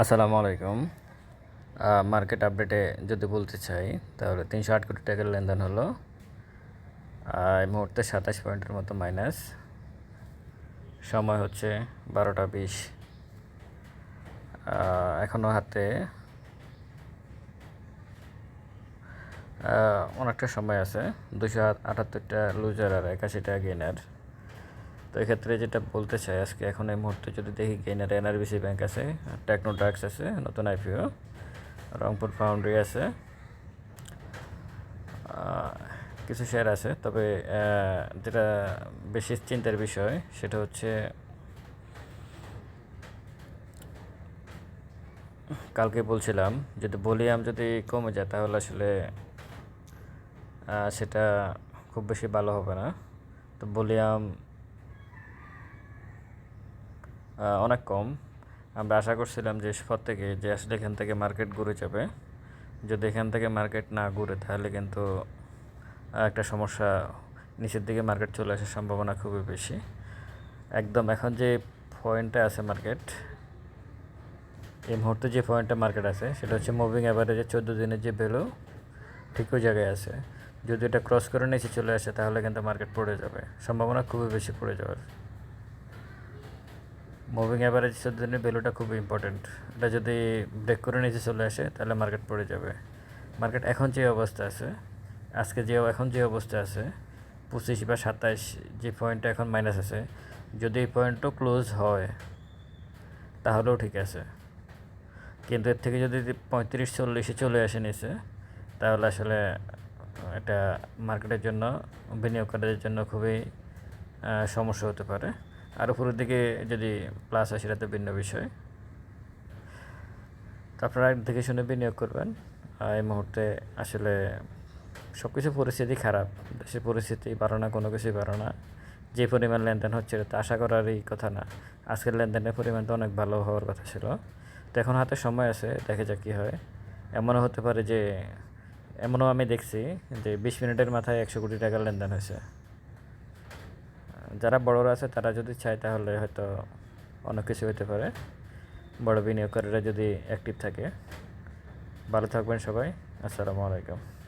আসসালামু আলাইকুম। মার্কেট আপডেটে যদি বলতে চাই, তাহলে তিনশো আট কোটি টাকার লেনদেন হলো। এই মুহূর্তে সাতাশ পয়েন্টের মতো মাইনাস সময় হচ্ছে বারোটা বিশ। এখনও হাতে। অনেকটা সময় আছে। দুশো আটাত্তরটা লুজার আর একাশিটা গেনার তো এক্ষেত্রে যেটা বলতে চাই, আজকে এখন এই মুহূর্তে যদি দেখি গেইনার এনআরবিসি ব্যাংক আছে, টেকনো ড্রাগস আছে, নতুন আইপিও, রংপুর ফাউন্ডারি আছে কিছু শেয়ার আছে, তবে যেটা বেশি চিন্তার বিষয় সেটা হচ্ছে কালকে বলছিলাম, যদি ভলিউম যদি কমে যায় তাহলে আসলে সেটা খুব বেশি ভালো হবে না। তো ভলিউম অনেক কম। আমরা আশা করছিলাম যে পর থেকে, যে আসলে এখান থেকে মার্কেট ঘুরে যাবে। যদি এখান থেকে মার্কেট না ঘুরে, তাহলে কিন্তু একটা সমস্যা নিচের দিকে মার্কেট চলে আসার সম্ভাবনা খুবই বেশি। একদম এখন যে পয়েন্টে আছে মার্কেট এই মুহূর্তে যে পয়েন্টে মার্কেট আছে, সেটা হচ্ছে মুভিং অ্যাভারেজে চোদ্দ দিনের যে ভ্যালু ঠিক ওই জায়গায় আছে। যদি এটা ক্রস করে নিচে চলে আসে, তাহলে কিন্তু মার্কেট পড়ে যাবে। সম্ভাবনা খুবই বেশি পড়ে যাওয়ার। মুভিং অ্যাভারেজ চোদ্দ দিনের ভ্যালুটা খুবই ইম্পর্টেন্ট এটা যদি ব্রেক করে নিচে চলে আসে, তাহলে মার্কেট পড়ে যাবে। মার্কেট এখন যে অবস্থা আছে, আজকে যে, এখন যে অবস্থা আছে, পঁচিশ বা সাতাইশ যে পয়েন্টটা এখন মাইনাস আছে, যদি এই পয়েন্টও ক্লোজ হয়, তাহলেও ঠিক আছে। কিন্তু এর থেকে যদি পঁয়ত্রিশ, চল্লিশে চলে আসে নিচে, তাহলে আসলে এটা মার্কেটের জন্য, বিনিয়োগকারীদের জন্য খুবই সমস্যা হতে পারে। আর উপরের দিকে যদি প্লাস হয় সেটা তো ভিন্ন বিষয়। তো আপনারা দেখে শুনে বিনিয়োগ করবেন। এই মুহূর্তে আসলে সব কিছু পরিস্থিতি খারাপ। দেশের পরিস্থিতি বাড়ো না, কোনো কিছুই বাড়ো না। যে পরিমাণ লেনদেন হচ্ছে তো আশা করারই কথা না। আজকের লেনদেনের পরিমাণ তো অনেক ভালো হওয়ার কথা ছিল। তো এখন হাতে সময় আছে, দেখে যাক কী হয়। এমনও হতে পারে যে, এমনও আমি দেখছি যে বিশ মিনিটের মাথায় একশো কোটি টাকার লেনদেন হয়েছে। যারা বড়রা আছে, তারা যদি চায় তাহলে হয়তো অনেক কিছু হতে পারে। বড় বিনিয়োগকারীরা যদি অ্যাক্টিভ থাকে। ভালো থাকবেন সবাই। আসসালামু আলাইকুম।